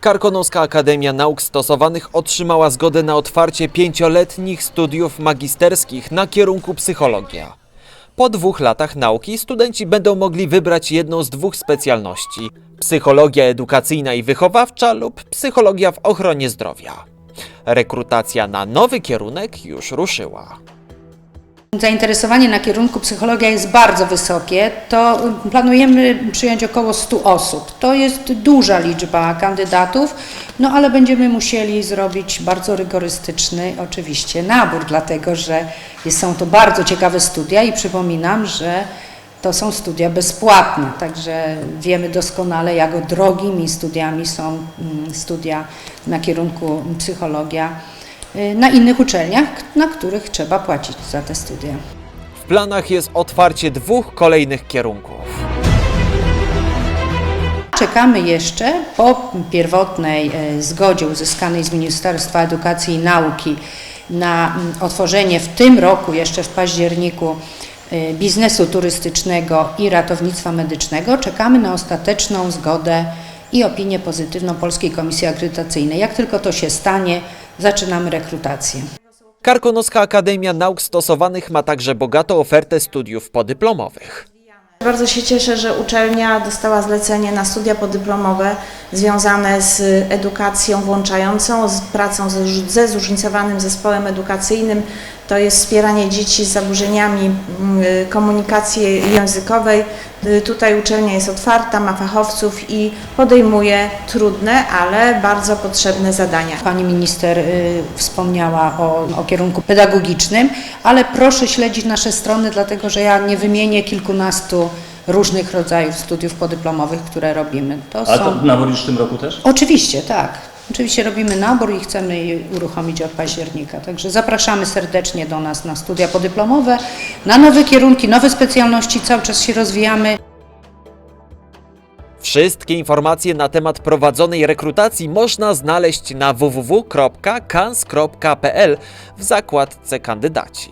Karkonoska Akademia Nauk Stosowanych otrzymała zgodę na otwarcie pięcioletnich studiów magisterskich na kierunku psychologia. Po dwóch latach nauki studenci będą mogli wybrać jedną z dwóch specjalności: psychologia edukacyjna i wychowawcza lub psychologia w ochronie zdrowia. Rekrutacja na nowy kierunek już ruszyła. Zainteresowanie na kierunku psychologia jest bardzo wysokie. To planujemy przyjąć około 100 osób. To jest duża liczba kandydatów, no ale będziemy musieli zrobić bardzo rygorystyczny oczywiście nabór, dlatego że są to bardzo ciekawe studia i przypominam, że to są studia bezpłatne, także wiemy doskonale, jak drogimi studiami są mm, studia na kierunku psychologia na innych uczelniach, na których trzeba płacić za te studia. W planach jest otwarcie dwóch kolejnych kierunków. Czekamy jeszcze po pierwotnej e, zgodzie uzyskanej z Ministerstwa Edukacji i Nauki na mm, otworzenie w tym roku, jeszcze w październiku, e, biznesu turystycznego i ratownictwa medycznego. Czekamy na ostateczną zgodę i opinię pozytywną Polskiej Komisji Akredytacyjnej. Jak tylko to się stanie, zaczynamy rekrutację. Karkonoska Akademia Nauk Stosowanych ma także bogatą ofertę studiów podyplomowych. Bardzo się cieszę, że uczelnia dostała zlecenie na studia podyplomowe związane z edukacją włączającą, z pracą ze, zróżnicowanym zespołem edukacyjnym. To jest wspieranie dzieci z zaburzeniami mm, komunikacji językowej. Y, Tutaj uczelnia jest otwarta, ma fachowców i podejmuje trudne, ale bardzo potrzebne zadania. Pani minister y, wspomniała o, o kierunku pedagogicznym, ale proszę śledzić nasze strony, dlatego że ja nie wymienię kilkunastu różnych rodzajów studiów podyplomowych, które robimy. To A to są... nabór już w tym roku też? Oczywiście, tak. Oczywiście robimy nabór i chcemy je uruchomić od października. Także zapraszamy serdecznie do nas na studia podyplomowe, na nowe kierunki, nowe specjalności, cały czas się rozwijamy. Wszystkie informacje na temat prowadzonej rekrutacji można znaleźć na www.kans.pl w zakładce kandydaci.